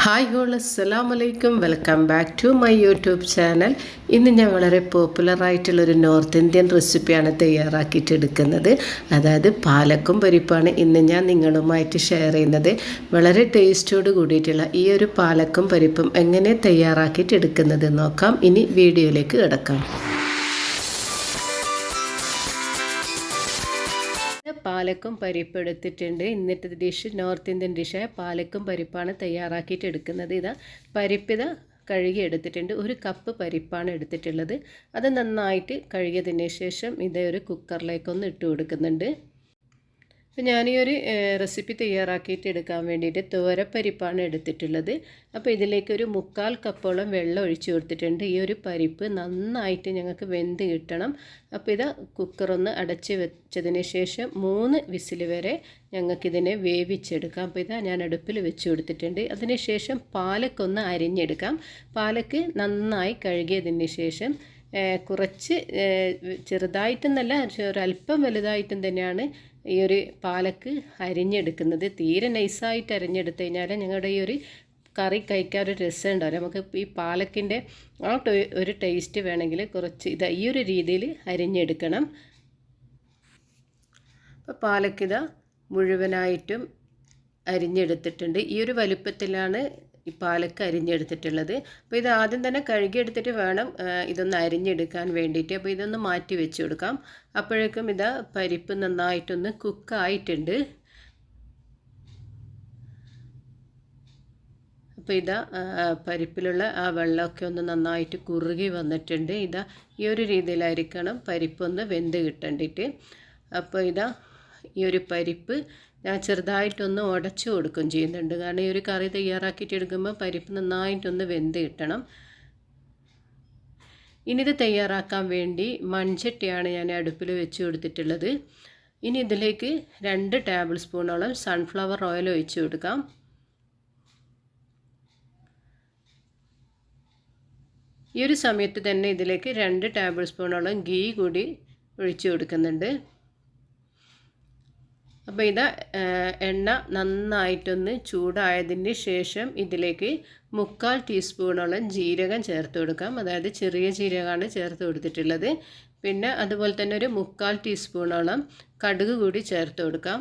Hi whole അസ്സലാം വലൈക്കും welcome back to my YouTube channel. ഇന്ന് ഞാൻ വളരെ പോപ്പുലറായിട്ടുള്ളൊരു നോർത്ത് ഇന്ത്യൻ റെസിപ്പിയാണ് തയ്യാറാക്കിയിട്ട് എടുക്കുന്നത് അതായത് പാലക്കും പരിപ്പാണ് ഇന്ന് ഞാൻ നിങ്ങളുമായിട്ട് ഷെയർ ചെയ്യുന്നത്. വളരെ ടേസ്റ്റോട് കൂടിയിട്ടുള്ള ഈ ഒരു പാലക്കും പരിപ്പും എങ്ങനെ തയ്യാറാക്കിയിട്ട് എടുക്കുന്നത് നോക്കാം. ഇനി വീഡിയോയിലേക്ക് കിടക്കാം. പാലക്കും പരിപ്പ് എടുത്തിട്ടുണ്ട് ഇന്നത്തെ ഡിഷ് നോർത്ത് ഇന്ത്യൻ ഡിഷായ പാലക്കും പരിപ്പാണ് തയ്യാറാക്കിയിട്ട് എടുക്കുന്നത്. ഇതാ പരിപ്പിത കഴുകി എടുത്തിട്ടുണ്ട്. ഒരു കപ്പ് പരിപ്പാണ് എടുത്തിട്ടുള്ളത്. അത് നന്നായിട്ട് കഴുകിയതിന് ശേഷം ഇതേ ഒരു കുക്കറിലേക്കൊന്ന് ഇട്ട് കൊടുക്കുന്നുണ്ട്. അപ്പോൾ ഞാൻ ഈ ഒരു റെസിപ്പി തയ്യാറാക്കിയിട്ട് എടുക്കാൻ വേണ്ടിയിട്ട് തോരപ്പരിപ്പാണ് എടുത്തിട്ടുള്ളത്. അപ്പോൾ ഇതിലേക്ക് ഒരു മുക്കാൽ കപ്പോളം വെള്ളം ഒഴിച്ചു കൊടുത്തിട്ടുണ്ട്. ഈ ഒരു പരിപ്പ് നന്നായിട്ട് ഞങ്ങൾക്ക് വെന്ത് കിട്ടണം. അപ്പോൾ ഇത് കുക്കറൊന്ന് അടച്ച് വെച്ചതിന് ശേഷം മൂന്ന് വിസിൽ വരെ ഞങ്ങൾക്കിതിനെ വേവിച്ചെടുക്കാം. അപ്പോൾ ഇതാ ഞാൻ അടുപ്പിൽ വെച്ച് കൊടുത്തിട്ടുണ്ട്. അതിന് ശേഷം പാലക്കൊന്ന് അരിഞ്ഞെടുക്കാം. പാലക്ക് നന്നായി കഴുകിയതിന് ശേഷം കുറച്ച് ചെറുതായിട്ടെന്നല്ല ഒരല്പം വലുതായിട്ടും തന്നെയാണ് ഈ ഒരു പാലക്ക് അരിഞ്ഞെടുക്കുന്നത്. തീരെ നൈസായിട്ട് അരിഞ്ഞെടുത്തു കഴിഞ്ഞാൽ ഞങ്ങളുടെ ഈ ഒരു കറി കഴിക്കാൻ ഒരു രസം നമുക്ക് ഈ പാലക്കിന്റെ ആ ഒരു ടേസ്റ്റ് വേണമെങ്കിൽ കുറച്ച് ഇത് ഈ ഒരു രീതിയിൽ അരിഞ്ഞെടുക്കണം. അപ്പോൾ പാലക്കിത മുഴുവനായിട്ടും അരിഞ്ഞെടുത്തിട്ടുണ്ട്. ഈ ഒരു വലുപ്പത്തിലാണ് ഈ പാലക്ക് അരിഞ്ഞെടുത്തിട്ടുള്ളത്. അപ്പോൾ ഇത് ആദ്യം തന്നെ കഴുകിയെടുത്തിട്ട് വേണം ഇതൊന്ന് അരിഞ്ഞെടുക്കാൻ വേണ്ടിയിട്ട്. അപ്പോൾ ഇതൊന്ന് മാറ്റി വെച്ച് കൊടുക്കാം. അപ്പോഴേക്കും ഇതാ പരിപ്പ് നന്നായിട്ടൊന്ന് കുക്കായിട്ടുണ്ട്. അപ്പോൾ ഇതാ പരിപ്പിലുള്ള ആ വെള്ളമൊക്കെ ഒന്ന് നന്നായിട്ട് കുറുകി വന്നിട്ടുണ്ട്. ഇതാ ഈ ഒരു രീതിയിലായിരിക്കണം പരിപ്പൊന്ന് വെന്ത് കിട്ടേണ്ടിയിട്ട് അപ്പോൾ ഇതാ ഈ ഒരു പരിപ്പ് ഞാൻ ചെറുതായിട്ടൊന്ന് ഉടച്ചു കൊടുക്കും ചെയ്യുന്നുണ്ട്. കാരണം ഈ ഒരു കറി തയ്യാറാക്കിയിട്ട് എടുക്കുമ്പോൾ പരിപ്പ് നന്നായിട്ടൊന്ന് വെന്ത് കിട്ടണം. ഇനി ഇത് തയ്യാറാക്കാൻ വേണ്ടി മൺചട്ടിയാണ് ഞാൻ അടുപ്പിൽ വെച്ച് കൊടുത്തിട്ടുള്ളത്. ഇനി ഇതിലേക്ക് രണ്ട് ടേബിൾ സ്പൂണോളം സൺഫ്ലവർ ഓയിൽ ഒഴിച്ചു കൊടുക്കാം. ഈ ഒരു സമയത്ത് തന്നെ ഇതിലേക്ക് രണ്ട് ടേബിൾ സ്പൂണോളം ഗീ കൂടി ഒഴിച്ചു കൊടുക്കുന്നുണ്ട്. അപ്പോൾ ഇത് എണ്ണ നന്നായിട്ടൊന്ന് ചൂടായതിന് ശേഷം ഇതിലേക്ക് മുക്കാൽ ടീസ്പൂണോളം ജീരകം ചേർത്ത് കൊടുക്കാം. അതായത് ചെറിയ ജീരകമാണ് ചേർത്ത് കൊടുത്തിട്ടുള്ളത്. പിന്നെ അതുപോലെ തന്നെ ഒരു മുക്കാൽ ടീസ്പൂണോളം കടുക് കൂടി ചേർത്ത് കൊടുക്കാം.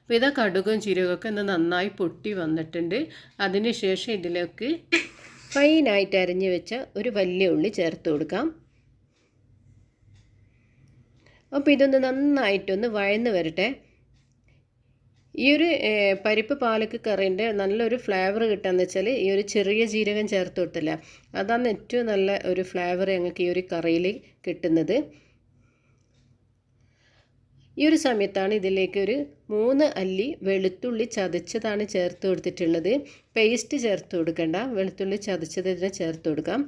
അപ്പോൾ ഇതാ കടുകും ജീരകമൊക്കെ ഒന്ന് നന്നായി പൊട്ടി വന്നിട്ടുണ്ട്. അതിനുശേഷം ഇതിലേക്ക് ഫൈനായിട്ട് അരിഞ്ഞ് വെച്ച ഒരു വലിയ ഉള്ളി ചേർത്ത് കൊടുക്കാം. അപ്പോൾ ഇതൊന്ന് നന്നായിട്ടൊന്ന് വഴന്ന് വരട്ടെ. ഈ ഒരു പരിപ്പ് പാലക്ക് കറീന്റെ നല്ലൊരു ഫ്ലേവർ കിട്ടാന്ന് വെച്ചാൽ ഈ ഒരു ചെറിയ ജീരകം ചേർത്ത് കൊടുത്തില്ല. അതാണ് ഏറ്റവും നല്ല ഒരു ഫ്ലേവർ ഞങ്ങൾക്ക് ഈ ഒരു കറിയിൽ കിട്ടുന്നത്. ഈ ഒരു സമയത്താണ് ഇതിലേക്ക് ഒരു മൂന്ന് അല്ലി വെളുത്തുള്ളി ചതച്ചതാണ് ചേർത്ത് കൊടുത്തിട്ടുള്ളത്. പേസ്റ്റ് ചേർത്ത് കൊടുക്കണ്ട വെളുത്തുള്ളി ചതച്ചത് ചേർത്ത് കൊടുക്കാം.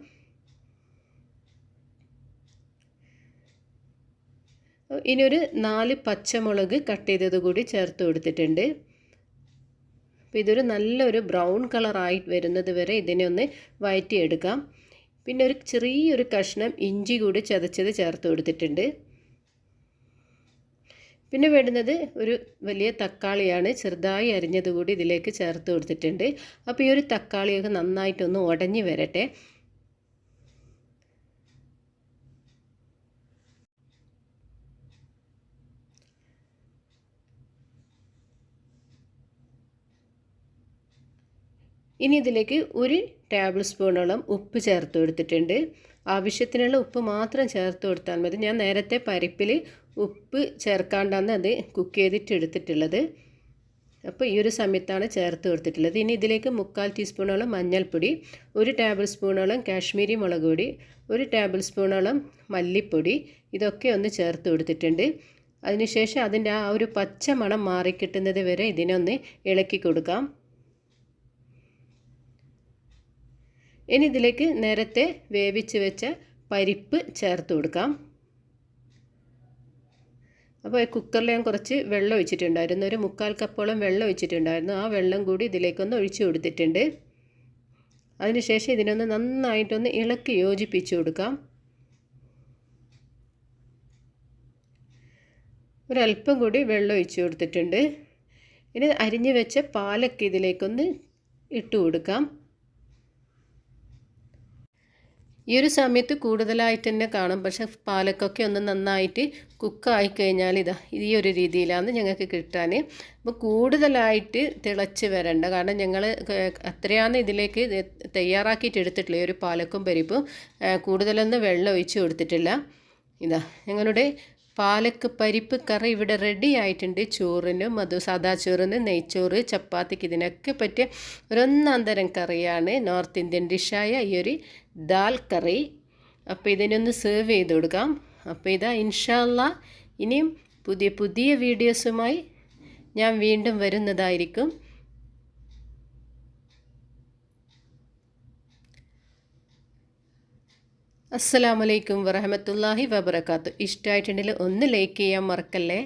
ഇനി ഒരു നാല് പച്ചമുളക് കട്ട് ചെയ്തത് കൂടി ചേർത്ത് കൊടുത്തിട്ടുണ്ട്. അപ്പോൾ ഇതൊരു നല്ലൊരു ബ്രൗൺ കളറായി വരുന്നത് വരെ ഇതിനെ ഒന്ന് വഴറ്റിയെടുക്കാം പിന്നെ ഒരു ചെറിയൊരു കഷ്ണം ഇഞ്ചി കൂടി ചതച്ചത് ചേർത്ത് കൊടുത്തിട്ടുണ്ട്. പിന്നെ വേണ്ടുന്നത് ഒരു വലിയ തക്കാളിയാണ് ചെറുതായി അരിഞ്ഞത് കൂടി ഇതിലേക്ക് ചേർത്ത് കൊടുത്തിട്ടുണ്ട്. അപ്പോൾ ഈ ഒരു തക്കാളിയൊക്കെ നന്നായിട്ടൊന്ന് ഉടഞ്ഞു വരട്ടെ. ഇനി ഇതിലേക്ക് ഒരു ടേബിൾ സ്പൂണോളം ഉപ്പ് ചേർത്ത് കൊടുത്തിട്ടുണ്ട്. ആവശ്യത്തിനുള്ള ഉപ്പ് മാത്രം ചേർത്ത് കൊടുത്താൽ മതി. ഞാൻ നേരത്തെ പരിപ്പിൽ ഉപ്പ് ചേർക്കാണ്ടാണ് അത് കുക്ക് ചെയ്തിട്ട് എടുത്തിട്ടുള്ളത്. അപ്പോൾ ഈ ഒരു സമയത്താണ് ചേർത്ത് കൊടുത്തിട്ടുള്ളത്. ഇനി ഇതിലേക്ക് മുക്കാൽ ടീസ്പൂണോളം മഞ്ഞൾപ്പൊടി ഒരു ടേബിൾ സ്പൂണോളം കാശ്മീരി മുളക് പൊടി ഒരു ടേബിൾ സ്പൂണോളം മല്ലിപ്പൊടി ഇതൊക്കെ ഒന്ന് ചേർത്ത് കൊടുത്തിട്ടുണ്ട്. അതിനുശേഷം അതിന്റെ ആ ഒരു പച്ച മണം മാറിക്കിട്ടുന്നത് വരെ ഇതിനൊന്ന് ഇളക്കി കൊടുക്കാം. ഇനി ഇതിലേക്ക് നേരത്തെ വേവിച്ച് വെച്ച പരിപ്പ് ചേർത്ത് കൊടുക്കാം. അപ്പോൾ ഈ കുക്കറിൽ ഞാൻ കുറച്ച് വെള്ളം ഒഴിച്ചിട്ടുണ്ടായിരുന്നു. ഒരു മുക്കാൽ കപ്പോളം വെള്ളം ഒഴിച്ചിട്ടുണ്ടായിരുന്നു. ആ വെള്ളം കൂടി ഇതിലേക്കൊന്ന് ഒഴിച്ചു കൊടുത്തിട്ടുണ്ട്. അതിനുശേഷം ഇതിനൊന്ന് നന്നായിട്ടൊന്ന് ഇളക്കി യോജിപ്പിച്ചു കൊടുക്കാം. ഒരല്പം കൂടി വെള്ളം ഒഴിച്ച് കൊടുത്തിട്ടുണ്ട്. ഇനി അരിഞ്ഞു വെച്ച പാലൊക്കെ ഇതിലേക്കൊന്ന് ഇട്ട് കൊടുക്കാം. ഈ ഒരു സമയത്ത് കൂടുതലായിട്ട് തന്നെ കാണും. പക്ഷെ പാലക്കൊക്കെ ഒന്ന് നന്നായിട്ട് കുക്കായി കഴിഞ്ഞാൽ ഇതാ ഈ ഒരു രീതിയിലാണ് ഞങ്ങൾക്ക് കിട്ടാൻ. അപ്പോൾ കൂടുതലായിട്ട് തിളച്ച് വരണ്ട. കാരണം ഞങ്ങൾ അത്രയാണ് ഇതിലേക്ക് തയ്യാറാക്കിയിട്ട് എടുത്തിട്ടില്ല ഈ ഒരു പാലക്കും പരിപ്പും. കൂടുതലൊന്നും വെള്ളം ഒഴിച്ച് കൊടുത്തിട്ടില്ല. ഇതാ ഞങ്ങളുടെ പാലക്ക് പരിപ്പ് കറി ഇവിടെ റെഡി ആയിട്ടുണ്ട്. ചോറിനും അത് സാദാ ചോറിന് നെയ്ച്ചോറ് ചപ്പാത്തിക്ക് ഇതിനൊക്കെ പറ്റിയ ഒരൊന്നാം തരം കറിയാണ് നോർത്ത് ഇന്ത്യൻ ഡിഷായ ഈ ഒരു ദാൽ കറി. അപ്പോൾ ഇതിനൊന്ന് സെർവ് ചെയ്ത് കൊടുക്കാം. അപ്പോൾ ഇതാ ഇൻഷാല്ല ഇനിയും പുതിയ പുതിയ വീഡിയോസുമായി ഞാൻ വീണ്ടും വരുന്നതായിരിക്കും. അസ്സലാമലൈക്കും വറഹമത്തല്ലാഹി വബർക്കാത്തു ഇഷ്ടമായിട്ടുണ്ടെങ്കിൽ ഒന്ന് ലൈക്ക് ചെയ്യാൻ മറക്കല്ലേ?